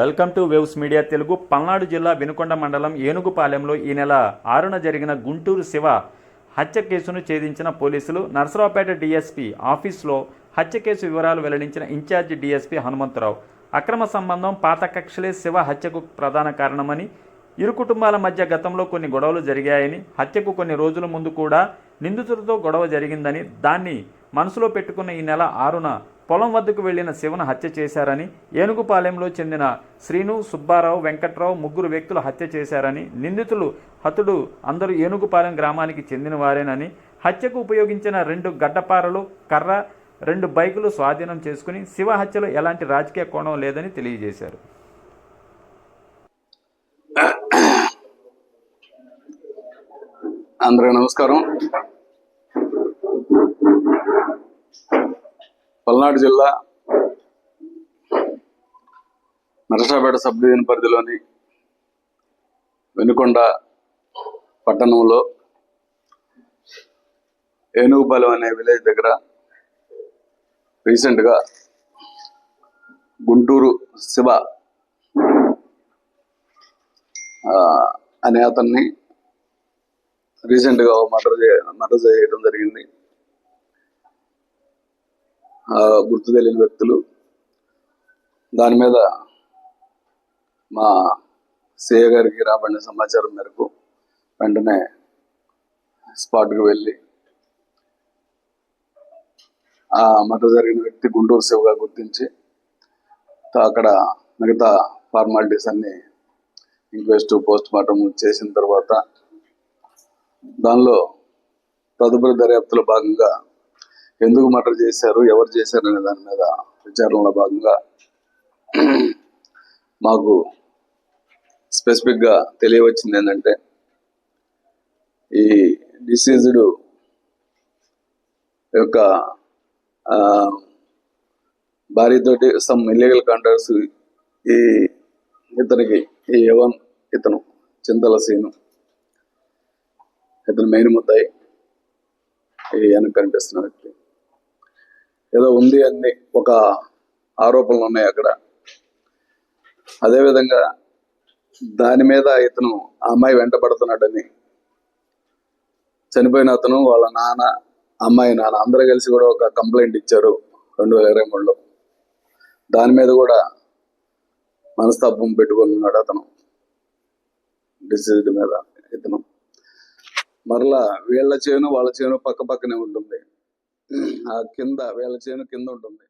Welcome to Waves Media Telugu. Palnadu జిల్లా వినుకొండ మండలం ఏనుగుపాలెంలో ఈ నెల ఆరున జరిగిన గుంటూరు శివ హత్య కేసును ఛేదించిన పోలీసులు నర్సరావుపేట డీఎస్పీ ఆఫీస్లో హత్య కేసు వివరాలు వెల్లడించిన ఇన్ఛార్జి డీఎస్పీ హనుమంతరావు. అక్రమ సంబంధం పాత కక్షలే శివ హత్యకు ప్రధాన కారణమని ఇరు కుటుంబాల మధ్య గతంలో కొన్ని గొడవలు జరిగాయని హత్యకు కొన్ని రోజుల ముందు కూడా నిందితులతో గొడవ జరిగిందని దాన్ని మనసులో పెట్టుకున్న ఈ నెల ఆరున పొలం వద్దకు వెళ్ళిన శివను హత్య చేశారని ఏనుగుపాలెంలో చెందిన శ్రీను సుబ్బారావు వెంకట్రావు ముగ్గురు వ్యక్తులు హత్య చేశారని నిందితులు హతుడు అందరూ ఏనుగుపాలెం గ్రామానికి చెందిన వారేనని హత్యకు ఉపయోగించిన రెండు గడ్డపారలు కర్ర రెండు బైకులు స్వాధీనం చేసుకుని శివ హత్యలో ఎలాంటి రాజకీయ కోణం లేదని తెలియజేశారు. అందరికీ నమస్కారం. పల్నాడు జిల్లా నరసాపేట సబ్ డివిజన్ పరిధిలోని వెనుకొండ పట్టణంలో ఏనుగుపాలెం అనే విలేజ్ దగ్గర రీసెంట్గా గుంటూరు శివ అనే అతన్ని రీసెంట్గా మర్డర్ మర్డర్ చేయడం జరిగింది. గుర్తు తెలియని వ్యక్తులు. దాని మీద మా సిఏ గారికి రాబడిన సమాచారం మేరకు వెంటనే స్పాట్కి వెళ్ళి ఆ మర్డర్ జరిగిన వ్యక్తి గుంటూరు శివగా గుర్తించి అక్కడ మిగతా ఫార్మాలిటీస్ అన్ని ఇంక్వెస్ట్ పోస్ట్ మార్టం చేసిన తర్వాత దానిలో తదుపరి దర్యాప్తులో భాగంగా ఎందుకు మర్డర్ చేశారు ఎవరు చేశారు అనే దాని మీద విచారణలో భాగంగా మాకు స్పెసిఫిక్గా తెలియవచ్చింది ఏంటంటే ఈ డిసీజ్డ్ యొక్క భార్యతోటి సమ్ ఇల్లీగల్ కాంట్రాక్ట్స్ ఈ ఇతనికి ఈ యవన్ ఇతను చింతల సీను ఇతను మెయిన్ ముద్దాయి ఈ వెనక కనిపిస్తున్న వ్యక్తి. ఏదో ఉంది అని ఒక ఆరోపణలు ఉన్నాయి అక్కడ. అదేవిధంగా దాని మీద ఇతను ఆ అమ్మాయి వెంటబడుతున్నాడని చనిపోయిన అతను వాళ్ళ నాన్న అమ్మాయి నాన్న అందరూ కలిసి కూడా ఒక కంప్లైంట్ ఇచ్చారు రెండు వేల ఇరవై మూడులో. దాని మీద కూడా మనస్తాపం పెట్టుకొని ఉన్నాడు అతను. డిసీజ్డ్ మీద ఇతను. మరలా వీళ్ళ చేను వాళ్ళ చేను పక్క పక్కనే ఉంటుంది. ఆ కింద వేల చేను కింద ఉంటుంది.